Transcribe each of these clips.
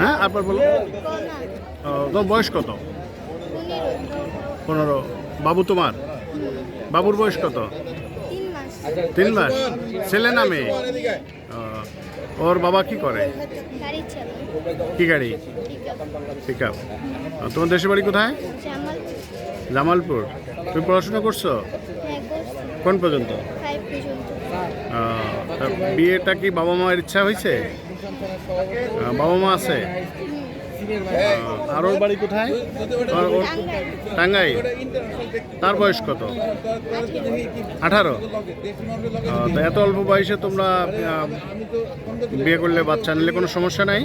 হ্যাঁ আপনার বলো। তোমার বয়স কত? পনেরো। বাবু তোমার? বাবুর বয়স কত? তিন মাস। ছেলে না মেয়ে? ওর বাবা কি করে? কি গাড়ি? ঠিক পিক আপ তোমার দেশের বাড়ি কোথায়? জামালপুর। তুমি পড়াশোনা করছ? কোন পর্যন্ত? বিয়েটা কি বাবা মায়ের ইচ্ছা হয়েছে? বাবা মা আছে? আর ওর বাড়ি কোথায়? টাঙ্গাই তার বয়স কত? আঠারো? এত অল্প বয়সে তোমরা বিয়ে করলে বাচ্চা নিলে কোনো সমস্যা নাই?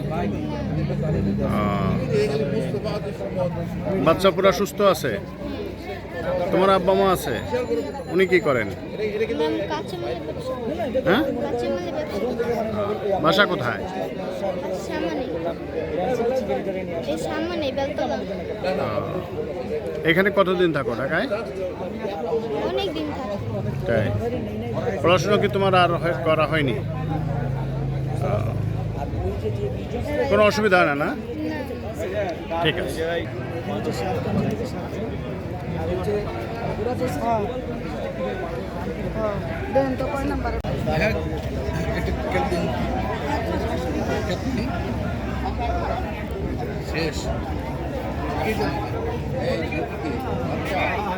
বাচ্চা পুরা সুস্থ আছে? তোমার আব্বা মা আছে? উনি কি করেন? হ্যাঁ? বাসা কোথায়? এখানে কতদিন থাকো ঢাকায়? তাই। পড়াশোনা কি তোমার আর করা হয়নি? কোনো অসুবিধা হয় না না? ঠিক আছে। দেন তো কয় নাম্বার শেষ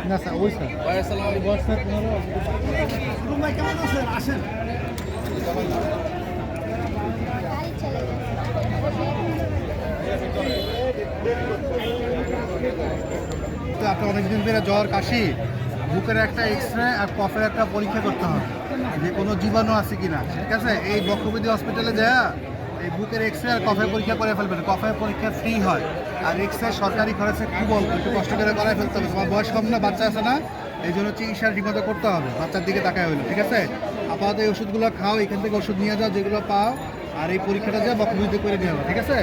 না স্যার ওই স্যার বয়স স্যার পনেরো গাড়ি চালায় তো আপনার অনেকদিন ধরে জ্বর, কাশি? বুকের একটা এক্স রে আর কফের একটা পরীক্ষা করতে হবে। যে কোনো জীবাণু আছে কিনা। ঠিক আছে? এই বক্ষবিধি হসপিটালে যায় এই বুকের এক্স রে আর কফের পরীক্ষা করে ফেলবেন। কফের পরীক্ষা ফ্রি হয়। আর এক্স রে সরকারি খরচে খুব অল্প। একটু কষ্ট করে করাই ফেলতে হবে। তোমার বয়স কম না, বাচ্চা আছে না, এই জন্য চিকিৎসা ঠিকমতো করতে হবে। বাচ্চার দিকে তাকায় হইল ঠিক আছে? আপাতত এই ওষুধগুলো খাও, এখান থেকে ওষুধ নিয়ে যাও, যেগুলো পাও, আর এই পরীক্ষাটা যা বক্ষবিধি করে নিয়ে হবে ঠিক আছে?